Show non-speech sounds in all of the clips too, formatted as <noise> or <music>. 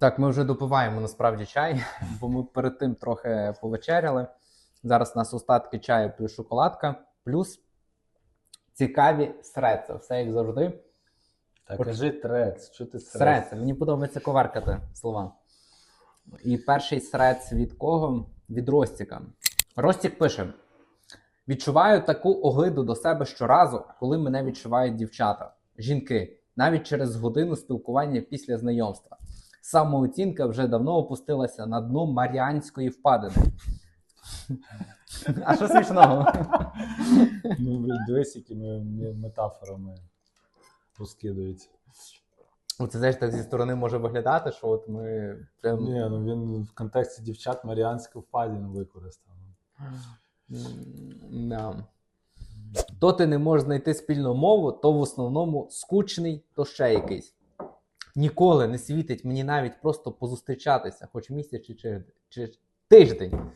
Так, ми вже допиваємо насправді чай, <laughs> бо ми перед тим трохи повечеряли. Зараз у нас остатки чаю плюс шоколадка, плюс цікаві среци. Все як завжди. Та От- кажи трец, що ти Среци. Мені подобається коверкати слова. І перший срец від кого? Від Ростіка. Ростік пише: відчуваю таку огиду до себе щоразу, коли мене відчувають дівчата, жінки, навіть через годину спілкування після знайомства. Самооцінка вже давно опустилася на дно Маріанської впадини. А що смішного? Ну, ви дивись, якими метафорами розкидується. Оце знаєш, так зі сторони може виглядати, що от ми прям Ні, ну він в контексті дівчат Маріанську впадіну використав. Да. То ти не можеш знайти спільну мову, то в основному скучний, то ще якийсь. Ніколи не світить мені навіть просто позустрічатися, хоч місяць чи, чи, чи тиждень.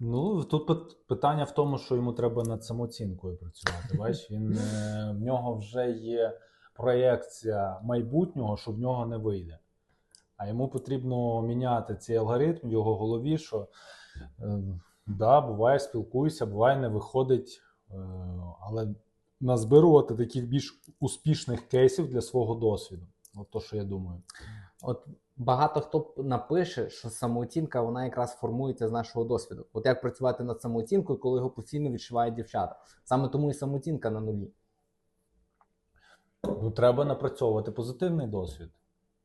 Ну, тут питання в тому, що йому треба над самооцінкою працювати. <laughs> Бачиш, він, е, в нього вже є проєкція майбутнього, що в нього не вийде. А йому потрібно міняти цей алгоритм в його голові, що е, да, буває, спілкуюся, буває, не виходить. Е, але назбирувати таких більш успішних кейсів для свого досвіду. От то, що я думаю. От багато хто напише, що самооцінка вона якраз формується з нашого досвіду. От як працювати над самооцінкою, коли його постійно відчувають дівчата. Саме тому і самооцінка на нулі. Ну, треба напрацьовувати позитивний досвід.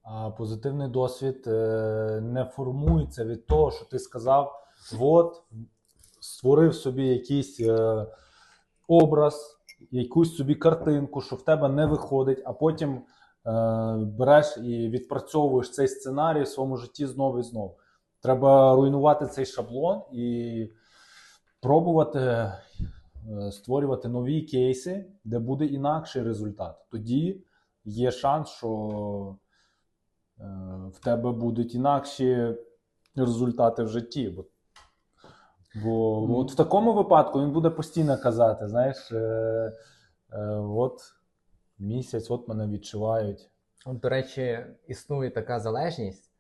А позитивний досвід е, не формується від того, що ти сказав: от, створив собі якийсь е, образ, якусь собі картинку, що в тебе не виходить, а потім е, береш і відпрацьовуєш цей сценарій в своєму житті знову і знову. Треба руйнувати цей шаблон і пробувати е, створювати нові кейси, де буде інакший результат. Тоді є шанс, що е, в тебе будуть інакші результати в житті. Бо, Мгм. от в такому випадку він буде постійно казати: знаєш, е, е, от місяць, от мене відчувають. От, до речі, існує така залежність.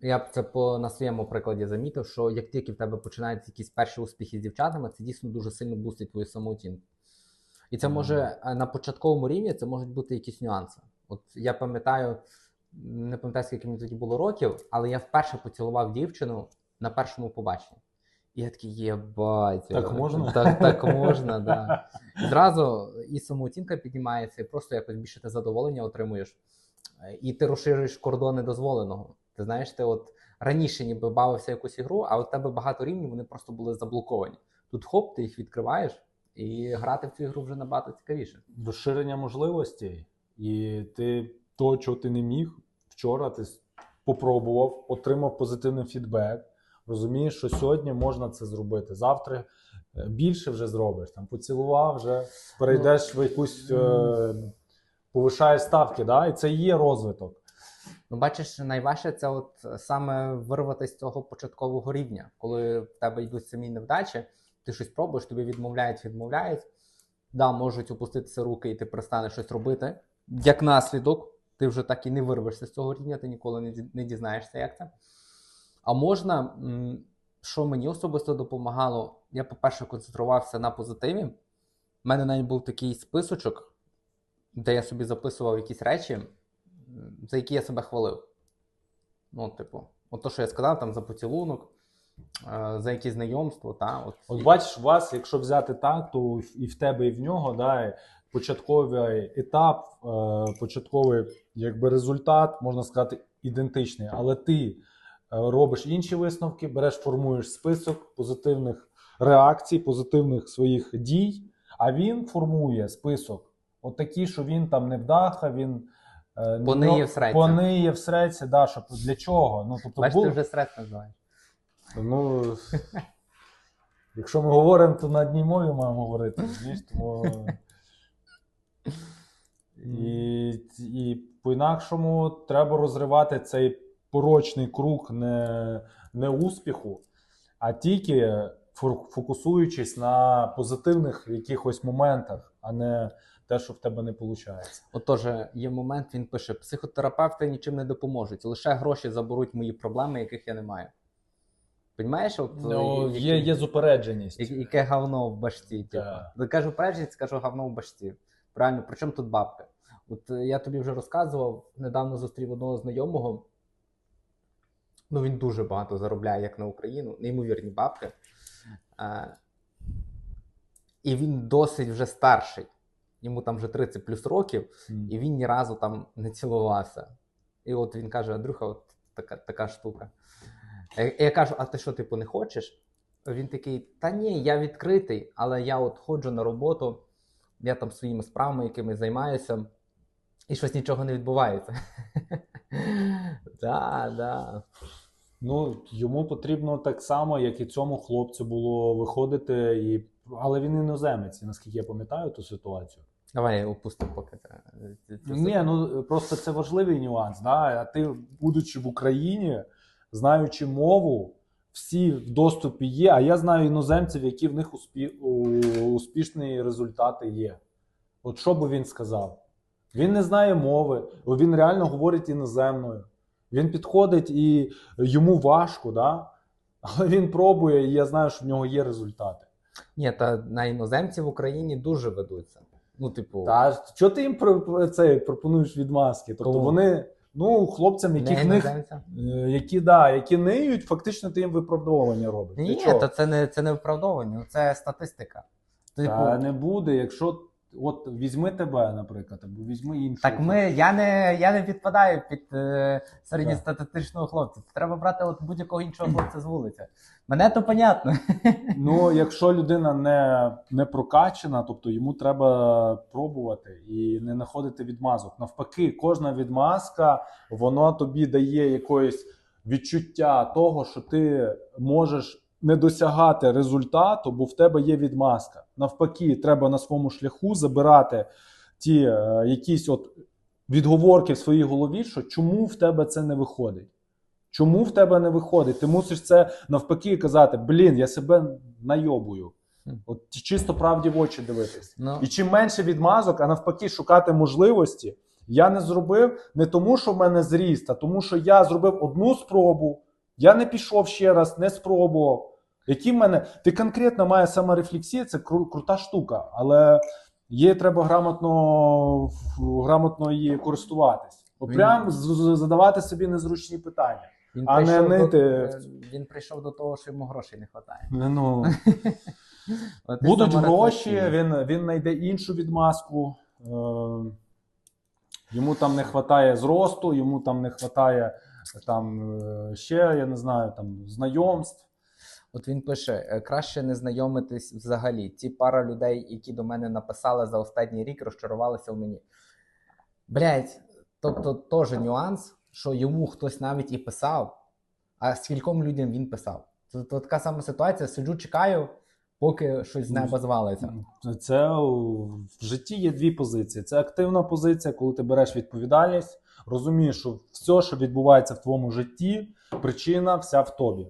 Я б це по на своєму прикладі замітив, що як тільки в тебе починаються якісь перші успіхи з дівчатами, це дійсно дуже сильно бустить твою самооцінку. І це може е, на початковому рівні це можуть бути якісь нюанси. От я пам'ятаю, не пам'ятаю, скільки мені тоді було років, але я вперше поцілував дівчину на першому побаченні. Я такий, єбать. Так можна? Так, так можна, да. <laughs> Зразу і самооцінка піднімається, і просто якось більше ти задоволення отримуєш. Е, І ти розширюєш кордони дозволеного. Ти знаєш, ти от раніше ніби бавився якусь ігру, а у тебе багато рівнів, вони просто були заблоковані. Тут хоп, ти їх відкриваєш, і грати в цю ігру вже набагато цікавіше. розширення можливостей, і ти то, чого ти не міг вчора, ти с- попробував, отримав позитивний фідбек. Розумієш, що сьогодні можна це зробити. Завтра е, більше вже зробиш. Там поцілував, вже перейдеш в якусь е, повишаєш ставки, да? і це і є розвиток. Ну, бачиш, найважче це от саме вирватися з цього початкового рівня, коли в тебе йдуть самі невдачі, ти щось пробуєш, тобі відмовляють, відмовляють. Да, можуть опуститися руки, і ти перестанеш щось робити. Як наслідок, ти вже так і не вирвешся з цього рівня, ти ніколи не дізнаєшся, як це. А можна, що мені особисто допомагало, я, по-перше, концентрувався на позитиві. У мене навіть був такий списочок, де я собі записував якісь речі, за які я себе хвалив. Ну, типу, от то, що я сказав, там за поцілунок, е, за якісь знайомство, та, от, От бачиш, вас, якщо взяти так, то і в тебе, і в нього, да, початковий етап, е, початковий якби результат, можна сказати, ідентичний. Але ти робиш інші висновки, береш, формуєш список позитивних реакцій, позитивних своїх дій, а він формує список. От такий, що він там не вдаха, він. е, Пониє нього- всреться. Пониє всреться, да, що для чого? Ну, тобто, було- ти вже стрес називаєш. Ну, <laughs> якщо ми говоримо, то на одній мові маємо говорити, розумієш? Тому... І, і по-інакшому треба розривати цей порочний круг не, не успіху, а тільки фокусуючись на позитивних якихось моментах, а не те, що в тебе не виходить. От теж є момент, він пише: психотерапевти нічим не допоможуть, лише гроші заберуть мої проблеми, яких я не маю. Понімаєш, от Ну, я- є, є зупередженість. Я- Яке говно в башці, типу. Так. Не кажу першість, скажу говно в башці. Правильно, при чому тут бабка? От е, я тобі вже розказував, недавно зустрів одного знайомого. Ну, він дуже багато заробляє, як на Україну, неймовірні бабки. Е, і він досить вже старший. Йому там вже 30 плюс років, М. і він ні разу там не цілувався. І от він каже: Андрюха, от така, така штука. Я, я кажу: а ти що, типу, не хочеш? Він такий: Та ні, я відкритий, але я от ходжу на роботу, я там своїми справами якимись займаюся, і щось нічого не відбувається. <laughs> Да, да. Ну, йому потрібно так само, як і цьому хлопцю було виходити, і... але він іноземець, наскільки я пам'ятаю ту ситуацію. Давай я опустимо поки це- Ні, ну просто це важливий нюанс. Да? А ти, будучи в Україні, знаючи мову, всі в доступі є. А я знаю іноземців, які в них успі... успішні результати є. От що би він сказав? Він не знає мови, він реально говорить іноземною. Він підходить і йому важко, да? але він пробує, і я знаю, що в нього є результати. Ні, та на іноземці в Україні дуже ведуться. Ну, типу, Та що ти їм це пропонуєш відмазки? Тобто Кому? вони, ну, хлопцям, не яких в них. Е, які, да, які ниють, фактично ти їм виправдовування робиш. Ні, то це не, це не виправдовування, це статистика. Типу, Та не буде, якщо от візьми тебе, наприклад, або візьми іншого. Так ми, я не, я не підпадаю під е, середньостатистичного хлопця. Треба брати от будь-якого іншого хлопця з вулиці. Мене то понятно. <laughs> Ну, якщо людина не, не прокачена, тобто йому треба пробувати і не знаходити відмазок. Навпаки, кожна відмазка, воно тобі дає якоїсь відчуття того, що ти можеш не досягати результату, бо в тебе є відмазка. Навпаки, треба на своєму шляху забирати ті е, якісь от відговорки в своїй голові, що чому в тебе це не виходить. Чому в тебе не виходить? Ти мусиш це навпаки казати: блін, я себе найобую. От чисто правді в очі дивитись. Ну, І чим менше відмазок, а навпаки, шукати можливості. Я не зробив не тому, що в мене зріст, а тому, що я зробив одну спробу, я не пішов ще раз, не спробував. Які в мене. Ти конкретно має саморефлексія, це кру- крута штука, але є треба грамотно, грамотно її користуватись. От Прям задавати собі незручні питання. він, а не до, нити. е, він прийшов до того, що йому грошей не вистачає. Ну, <laughs> Будуть гроші, він, він знайде іншу відмазку. Е, йому там не вистачає зросту, йому там не вистачає там е, ще, я не знаю, там знайомств. От він пише: «Е, краще не знайомитись взагалі. Ті пара людей, які до мене написали за останній рік, розчарувалися в мені. Блять, тобто теж нюанс, що йому хтось навіть і писав, а скільком людям він писав. Це така сама ситуація. Сиджу, чекаю, поки щось з неба звалиться. Це в житті є дві позиції: це активна позиція, коли ти береш відповідальність, розумієш, що все, що відбувається в твоєму житті, причина вся в тобі.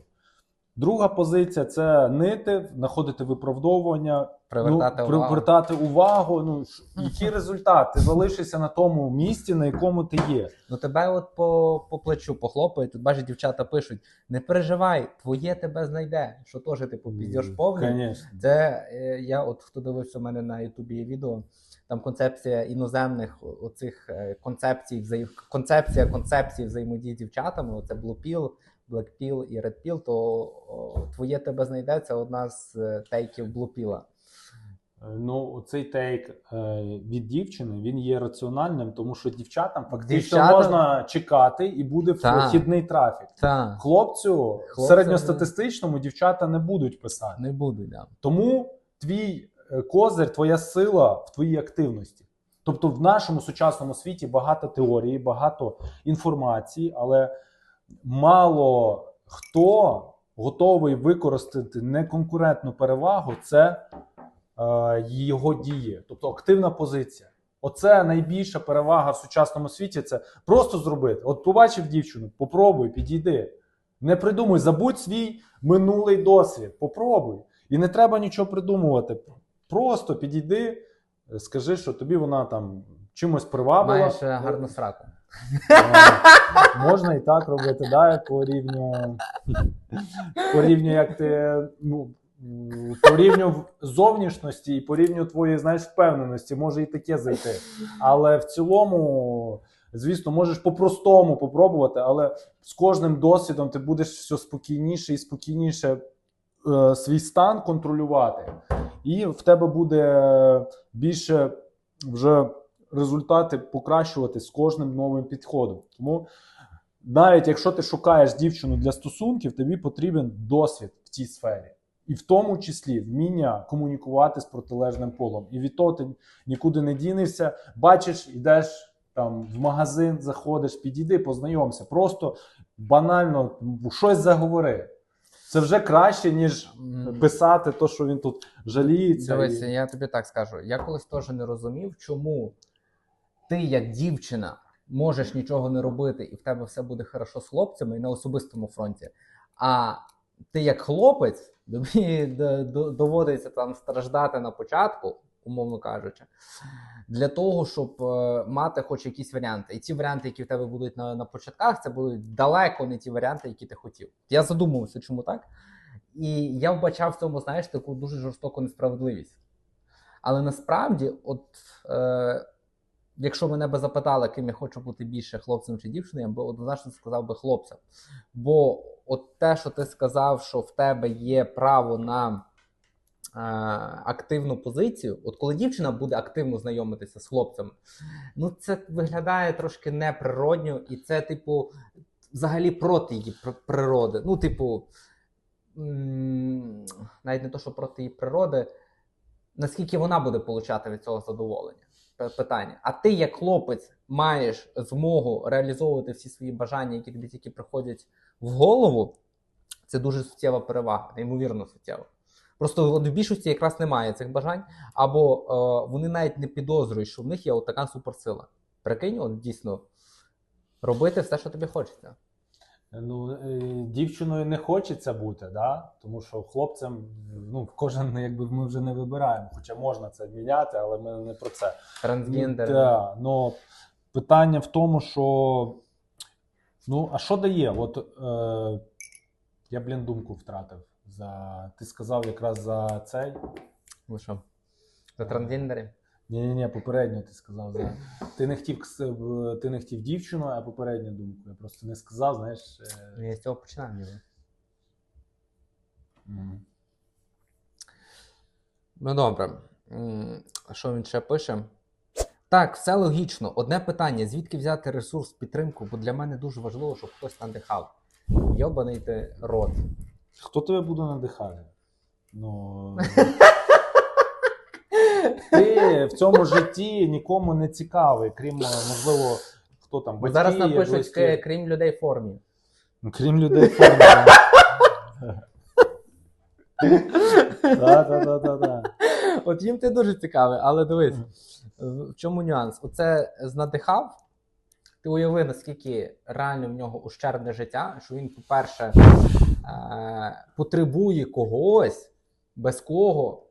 Друга позиція це нити, знаходити виправдовування, Привертати ну, увагу. привертати увагу. Ну, ш- <laughs> який результат? Ти залишишся на тому місці, на якому ти є. Ну тебе от по, по плечу похлопають, тут бачиш, дівчата пишуть: не переживай, твоє тебе знайде. Що теж типу піздєш повний. Це е, я, от хто дивився у мене на Ютубі відео, там концепція іноземних оцих е, концепцій, взаєм... концепція концепції взаємодії з дівчатами. Оце Blue Pill, і Red Pill, то твоє тебе знайде. Це одна з е, тейків Blue Pill. Ну, цей тейк е, від дівчини він є раціональним, тому що дівчатам фактично Дівчатам- можна чекати і буде Так. вхідний трафік. Та Хлопцю Хлопцю, середньостатистичному дівчата не будуть писати. не буду, да. Тому твій е, козир, твоя сила в твоїй активності. Тобто в нашому сучасному світі багато теорії, багато інформації, але мало хто готовий використати неконкурентну перевагу це е, його дії, тобто активна позиція. Оце найбільша перевага в сучасному світі. Це просто зробити. От побачив дівчину, попробуй, підійди. Не придумуй, забудь свій минулий досвід. Попробуй. І не треба нічого придумувати. Просто підійди, скажи, що тобі вона там чимось привабила. Маєш е, гарну сраку. Е, <laughs> Можна і так робити, да, по рівню, по рівню, як ти ну, по рівню зовнішності і по рівню твоєї знаєш, впевненості може і таке зайти. Але в цілому, звісно, можеш по-простому попробувати, але з кожним досвідом ти будеш все спокійніше і спокійніше е, свій стан контролювати. І в тебе буде більше вже результати покращувати з кожним новим підходом. Тому навіть якщо ти шукаєш дівчину для стосунків, тобі потрібен досвід в цій сфері. І в тому числі вміння комунікувати з протилежним полом. І від того ти нікуди не дінешся, бачиш, йдеш там в магазин, заходиш, підійди, познайомся. Просто банально щось заговори. Це вже краще, ніж писати то, що він тут жаліється. Дивися, і- я тобі так скажу. Я колись теж не розумів, чому ти, як дівчина, можеш нічого не робити, і в тебе все буде хорошо з хлопцями і на особистому фронті. А ти, як хлопець, <laughs> тобі доводиться там страждати на початку, умовно кажучи, для того, щоб е, мати хоч якісь варіанти. І ті варіанти, які в тебе будуть на, на початках, це будуть далеко не ті варіанти, які ти хотів. Я задумувався, чому так. І я вбачав в цьому, знаєш, таку дуже жорстоку несправедливість. Але насправді, от е, якщо мене би запитали, ким я хочу бути більше хлопцем чи дівчиною, я би однозначно сказав би хлопцем. Бо от те, що ти сказав, що в тебе є право на активну позицію, от коли дівчина буде активно знайомитися з хлопцем, ну це виглядає трошки неприродньо, і це, типу, взагалі проти її природи. Ну, типу, навіть не то, що проти її природи, наскільки вона буде получати від цього задоволення. Питання. А ти, як хлопець, маєш змогу реалізовувати всі свої бажання, які тобі тільки приходять в голову. Це дуже суттєва перевага, неймовірно суттєва. Просто от в більшості якраз немає цих бажань, або е, вони навіть не підозрюють, що в них є от така суперсила. Прикинь, от дійсно робити все, що тобі хочеться. Ну, е, дівчиною не хочеться бути, да? тому що хлопцям ну, кожен якби ми вже не вибираємо. Хоча можна це міняти, але ми не про це. Трансгендер. Да, ну, питання в тому, що ну, а що дає? От е, я, блін, думку втратив. За... Ти сказав якраз за цей. Ви що? За трансгендери? Ні, ні, ні, попередньо ти сказав. За... Ти не хотів ти не хотів дівчину, а попередню думку. Я просто не сказав, знаєш. е, Я з цього починаю. ніби. Ну добре. Що він ще пише? Так, все логічно. Одне питання: звідки взяти ресурс підтримку? Бо для мене дуже важливо, щоб хтось надихав. Йобаний ти рот. Хто тебе буде надихати? Ну. Ти в цьому житті нікому не цікавий, крім, можливо, хто там батьки, зараз напишуть, близькі. Крім людей в формі. Ну, Крім людей в формі. Так, так, так, так. От їм ти дуже цікавий, але дивись, в чому нюанс? Оце знадихав. Ти уяви, наскільки реально в нього ущербне життя, що він, по-перше, е, потребує когось, без кого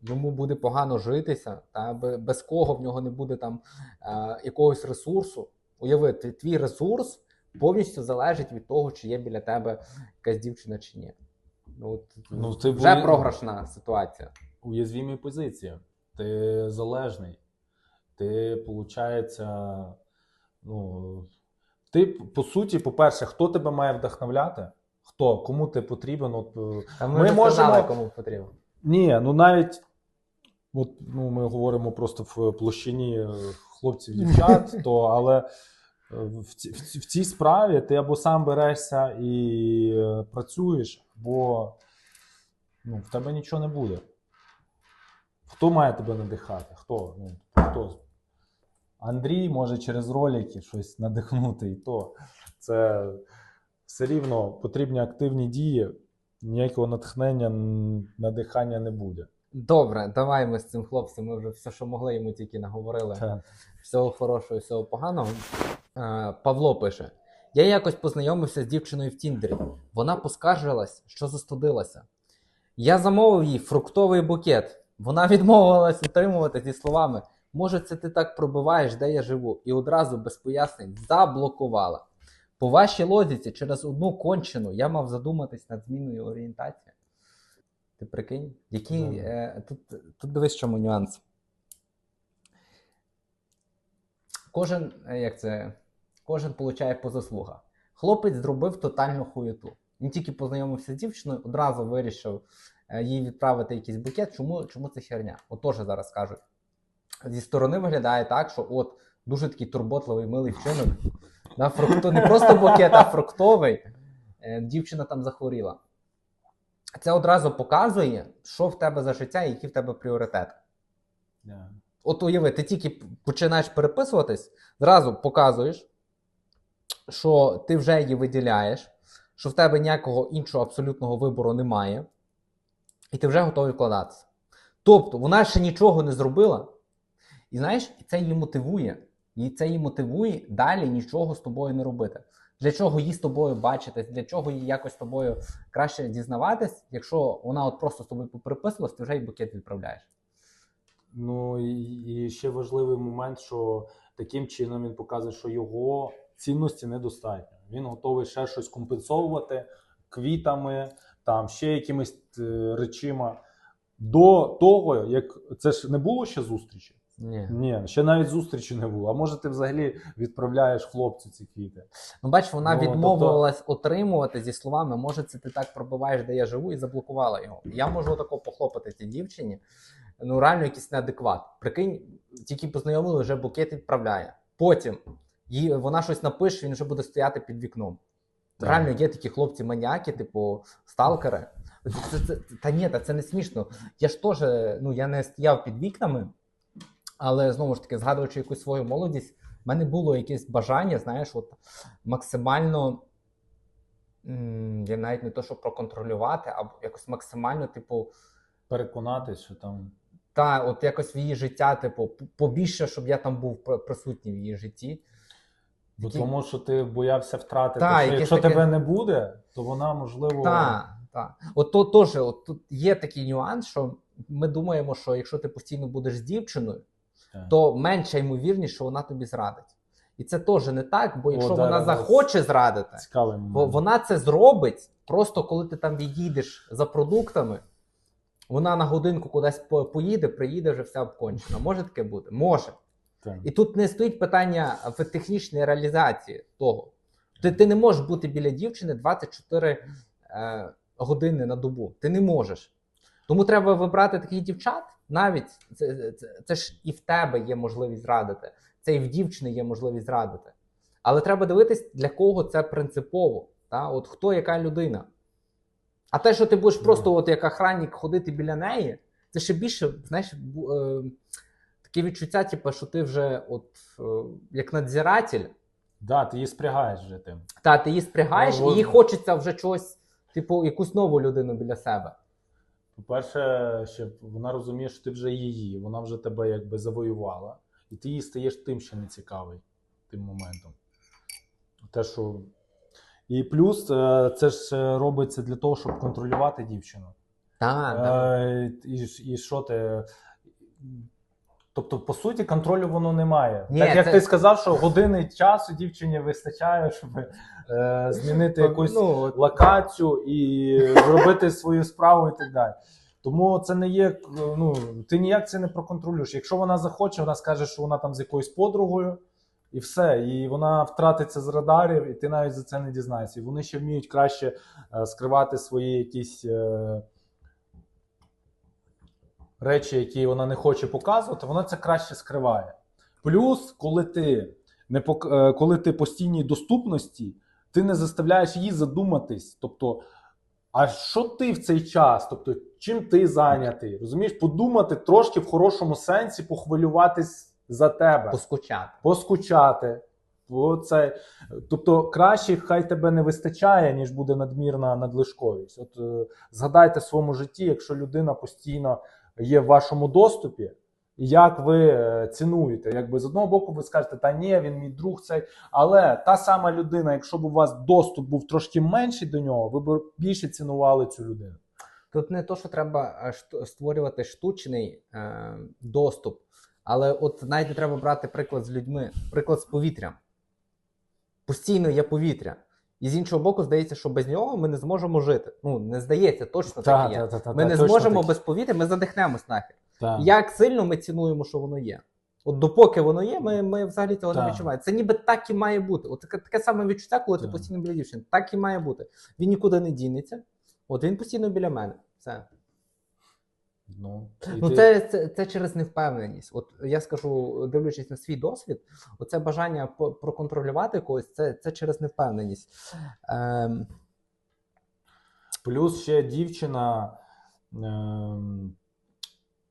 йому буде погано житися, та без кого в нього не буде там е, якогось ресурсу. Уяви, твій, твій ресурс повністю залежить від того, чи є біля тебе якась дівчина чи ні. Ну, от, Ну, ти вже були- програшна ситуація. Уязвімі позиції. Ти залежний. Ти, виходить, ну, ти, по суті, по-перше, хто тебе має вдохновляти? Хто? Кому ти потрібен? От, е, Та ми, Ми вже можемо- сказали, кому потрібно. Ні, ну навіть от, ну, ми говоримо просто в площині е, хлопців, дівчат, <laughs> то але е, в, ці- в, ці- в цій справі ти або сам берешся і працюєш, або ну, в тебе нічого не буде. Хто має тебе надихати? Хто? Ну, хто? Андрій може через ролики щось надихнути, і то це все рівно потрібні активні дії, ніякого натхнення, надихання не буде. Добре, давай ми з цим хлопцем. Ми вже все, що могли, йому тільки наговорили. Та. Всього хорошого, всього поганого. Е, Павло пише: Я якось познайомився з дівчиною в Тіндері. Вона поскаржилась, що застудилася. Я замовив їй фруктовий букет. Вона відмовилась утримувати зі словами: може, це ти так пробиваєш, де я живу, і одразу без пояснень заблокувала. По вашій логіці, через одну кончену я мав задуматись над зміною орієнтації. Ти прикинь? Які, Да. е, тут, тут дивись, чому нюанс. Кожен, е, як це, кожен получає по заслугах. Хлопець зробив тотальну хуєту. Він тільки познайомився з дівчиною, одразу вирішив е, їй відправити якийсь букет. Чому, чому це херня? От теж зараз кажуть. Зі сторони виглядає так, що от дуже такий турботливий, милий вчинок. Да, фрукто, не просто букет, а фруктовий. Е, Дівчина там захворіла. Це одразу показує, що в тебе за життя і які в тебе пріоритети. Да. От уяви, ти тільки починаєш переписуватись, зразу показуєш, що ти вже її виділяєш, що в тебе ніякого іншого абсолютного вибору немає, і ти вже готовий вкладатися. Тобто вона ще нічого не зробила, і знаєш, це її мотивує. І це її мотивує далі нічого з тобою не робити. Для чого їй з тобою бачитись, для чого їй якось з тобою краще дізнаватись, якщо вона от просто з тобою попереписувалась, ти вже їй букет відправляєш. Ну і, і ще важливий момент, що таким чином він показує, що його цінності недостатньо. Він готовий ще щось компенсовувати квітами, там ще якимись е, речима. До того, як це ж не було ще зустрічі? Ні. Ні, ще навіть зустрічі не було. А може, ти взагалі відправляєш хлопцю ці квіти? Ну, бач, вона Ну, відмовилась отримувати зі словами, може, це ти так пробиваєш, де я живу, і заблокувала його. Я можу тако похлопати цій дівчині. Ну, реально якийсь неадекват. Прикинь, тільки познайомили, вже букет відправляє. Потім їй, вона щось напише, він вже буде стояти під вікном. Так. Реально є такі хлопці-маніяки, типу сталкери. Це, це, це, та ні, та це не смішно. Я ж теж, ну я не стояв під вікнами, але знову ж таки, згадуючи якусь свою молодість, в мене було якесь бажання, знаєш, от максимально. Я навіть не то, що проконтролювати, а якось максимально, типу, Переконатись, що там. та, от якось в її життя, типу, побільше, щоб я там був присутній в її житті. Бо Такі- тому, що ти боявся втратити. Та, що якщо таке- тебе не буде, то вона можливо. Так, так. От то теж, от тут є такий нюанс, що ми думаємо, що якщо ти постійно будеш з дівчиною, Так. то менша ймовірність, що вона тобі зрадить. І це теж не так, бо якщо О, вона зараз захоче зрадити, Цікавий бо момент. вона це зробить просто коли ти там відійдеш за продуктами. Вона на годинку кудись по- поїде, приїде вже вся обкончена. Може таке бути? Може. Так. І тут не стоїть питання в технічній реалізації того. Ти, ти не можеш бути біля дівчини 24 е, години на добу. Ти не можеш. Тому треба вибрати таких дівчат. Навіть це, це, це ж і в тебе є можливість зрадити, це і в дівчини є можливість зрадити. Але треба дивитись, для кого це принципово. Та? От хто яка людина. А те, що ти будеш Ну. просто от як охранник ходити біля неї, це ще більше, знаєш, е, таке відчуття, типу, що ти вже от е, як надзиратель, Да, ти її спрягаєш вже тим. та ти її спрягаєш, Ну, і їй хочеться вже чогось, типу, якусь нову людину біля себе. По-перше, щоб вона розуміє, що ти вже її, вона вже тебе якби завоювала, і ти їй стаєш тим, що не цікавий тим моментом. Те, що... І плюс е, це ж е, робиться для того, щоб контролювати дівчину. Так, так. Е, і, і що ти. Тобто, по суті, контролю воно немає. Ні, так як це- ти сказав, що години часу дівчині вистачає, щоб е, змінити якусь Ну, локацію і зробити свою справу і так далі. Тому це не є. Ну ти ніяк це не проконтролюєш. Якщо вона захоче, вона скаже, що вона там з якоюсь подругою, і все. І вона втратиться з радарів, і ти навіть за це не дізнаєшся. І вони ще вміють краще е, скривати свої якісь. Е, Речі, які вона не хоче показувати, вона це краще скриває. Плюс, коли ти не пок... е, коли ти постійній доступності, ти не заставляєш її задуматись. Тобто, а що ти в цей час? Тобто, чим ти зайнятий? Розумієш, подумати трошки в хорошому сенсі, похвилюватись за тебе, поскучати. поскучати. Бо це, тобто, краще хай тебе не вистачає, ніж буде надмірна надлишковість. От е, згадайте в своєму житті, якщо людина постійно є в вашому доступі, як ви е, цінуєте. Якби з одного боку ви скажете, та ні, він мій друг цей. Але та сама людина, якщо б у вас доступ був трошки менший до нього, ви б більше цінували цю людину. Тут не то, що треба створювати штучний е, доступ, але от навіть треба брати приклад з людьми, приклад з повітрям. Постійно є повітря. І з іншого боку, здається, що без нього ми не зможемо жити. Ну, не здається, точно Та, так та, є. та, та, Ми не зможемо такі. без повітря, ми задихнемось нахер. Як сильно ми цінуємо, що воно є. От допоки воно є, ми, ми взагалі цього не відчуваємо. Це ніби так і має бути. От таке, таке саме відчуття, коли ти постійно біля дівчини. Так і має бути. Він нікуди не дінеться. От він постійно біля мене. Все. Ну, Ну, ти- це, це, це через невпевненість. От я скажу, дивлячись на свій досвід, оце бажання проконтролювати когось, це, це через невпевненість. Ем, Плюс ще дівчина. Ем,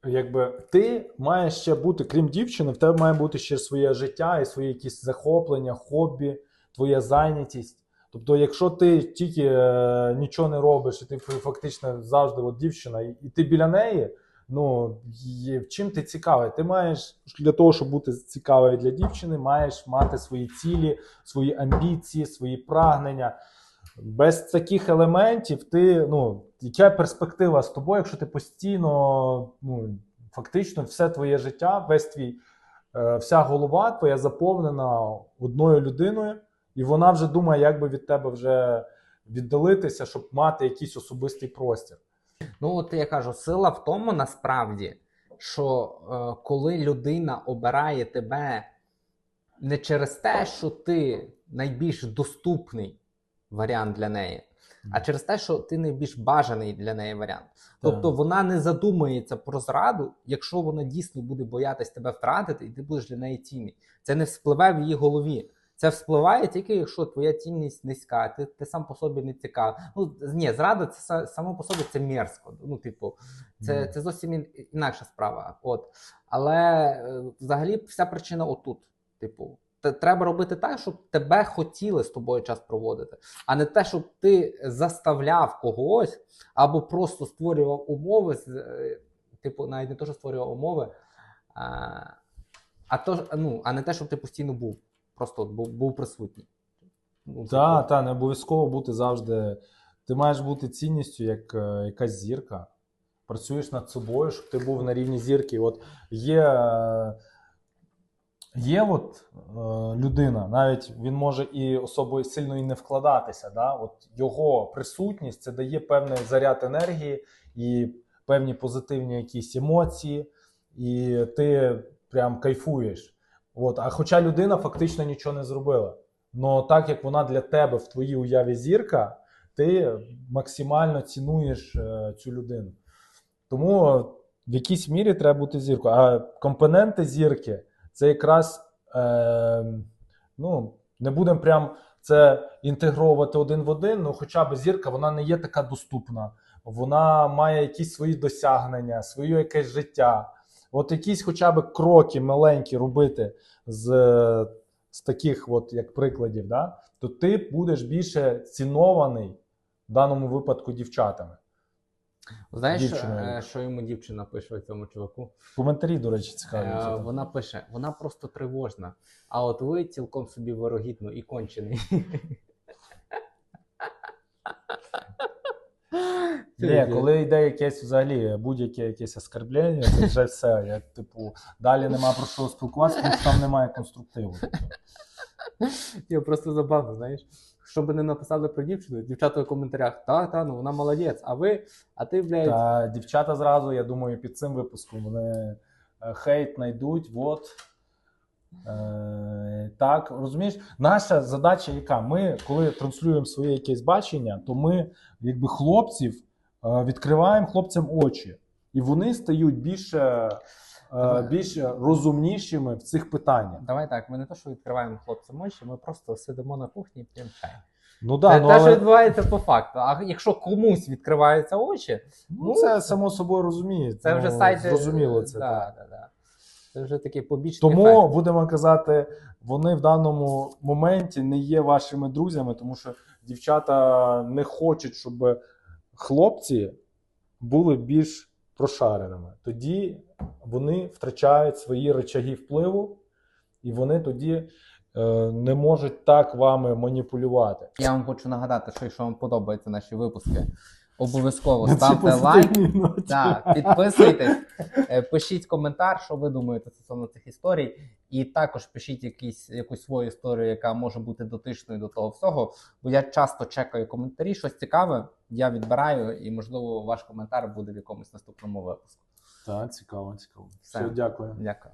якби ти маєш ще бути, крім дівчини, в тебе має бути ще своє життя і свої якісь захоплення, хобі, твоя зайнятість. Тобто, якщо ти тільки е, нічого не робиш, і ти фактично завжди от дівчина, і, і ти біля неї, ну є- чим ти цікавий? Ти маєш для того, щоб бути цікавий для дівчини, маєш мати свої цілі, свої амбіції, свої прагнення. Без таких елементів ти, ну, яка перспектива з тобою, якщо ти постійно, ну, фактично, все твоє життя, весь твій, е, вся голова твоя заповнена одною людиною, і вона вже думає, як би від тебе вже віддалитися, щоб мати якийсь особистий простір. Ну, от я кажу, сила в тому насправді, що е, коли людина обирає тебе не через те, що ти найбільш доступний варіант для неї, а через те, що ти найбільш бажаний для неї варіант. Тобто вона не задумається про зраду, якщо вона дійсно буде боятись тебе втратити, і ти будеш для неї цінний. Це не вспливе в її голові. Це вспливає тільки, якщо твоя цінність низька, ти, ти сам по собі не цікавий. Ну ні, зрада це само по собі це мерзко. Ну, типу, це, це зовсім інакша справа. От. Але е, взагалі вся причина отут. Типу, треба робити так, щоб тебе хотіли з тобою час проводити, а не те, щоб ти заставляв когось або просто створював умови, е, типу, навіть не те, що створював умови, а, а, то, ну, а не те, щоб ти постійно був. Просто от був, був присутній. Ну, Так, типу, та, не обов'язково бути завжди. Ти маєш бути цінністю як е, якась зірка. Працюєш над собою, щоб ти був на рівні зірки. От є, е, є от, е, людина, навіть він може і особо сильно і не вкладатися. Да? От його присутність це дає певний заряд енергії і певні позитивні якісь емоції, і ти прям кайфуєш. От, а хоча людина фактично нічого не зробила. Но так як вона для тебе в твоїй уяві зірка, ти максимально цінуєш е, цю людину. Тому в якійсь мірі треба бути зіркою. А компоненти зірки це якраз е, ну, не будемо прям це інтегровувати один в один, ну хоча б зірка вона не є така доступна. Вона має якісь свої досягнення, своє якесь життя. От якісь хоча б кроки маленькі робити з, з таких, от, як прикладів, да? то ти будеш більше цінований в даному випадку дівчатами. Знаєш, дівчиною. е, що йому дівчина пише цьому чуваку? Коментарі, до речі, цікаві. Е, вона пише: вона просто тривожна. А от ви цілком собі ворогідно і кончений. Ні, коли йде якесь взагалі будь-яке якесь оскарблення, це вже все. Як, типу, далі нема про що спілкуватися, тому що там немає конструктиву. Я просто забавно, знаєш. Що би не написали про дівчину, дівчата в коментарях, та, та, ну вона молодець, а ви, а ти, блядь, Та дівчата зразу, я думаю, під цим випуском вони е, хейт знайдуть. Вот. Е, так, розумієш, наша задача яка? Ми, коли транслюємо своє якесь бачення, то ми, якби хлопців, е, відкриваємо хлопцям очі. І вони стають більше, е, більш розумнішими в цих питаннях. давай так, ми не то, що відкриваємо хлопцям очі, ми просто сидимо на кухні і п'ємо чай. Ну, Це да, ну, те, що відбувається по факту. А якщо комусь відкриваються очі, ну, це само собою розуміє. це ну, вже сайт. Зрозуміло це. Да, так. да, да. Це вже такий побічний Тому ефект. будемо казати, вони в даному моменті не є вашими друзями, тому що дівчата не хочуть, щоб хлопці були більш прошареними. Тоді вони втрачають свої речаги впливу, і вони тоді е, не можуть так вами маніпулювати. Я вам хочу нагадати, що якщо вам подобаються наші випуски, Обов'язково На цій ставте лайк. позитивній ноті. Так, підписуйтесь, е, пишіть коментар, що ви думаєте стосовно цих історій. І також пишіть якісь, якусь свою історію, яка може бути дотичною до того всього. Бо я часто чекаю коментарі, щось цікаве, я відбираю, і можливо ваш коментар буде в якомусь наступному випуску. Так, цікаво, цікаво. Все. Все, дякую. Дякую.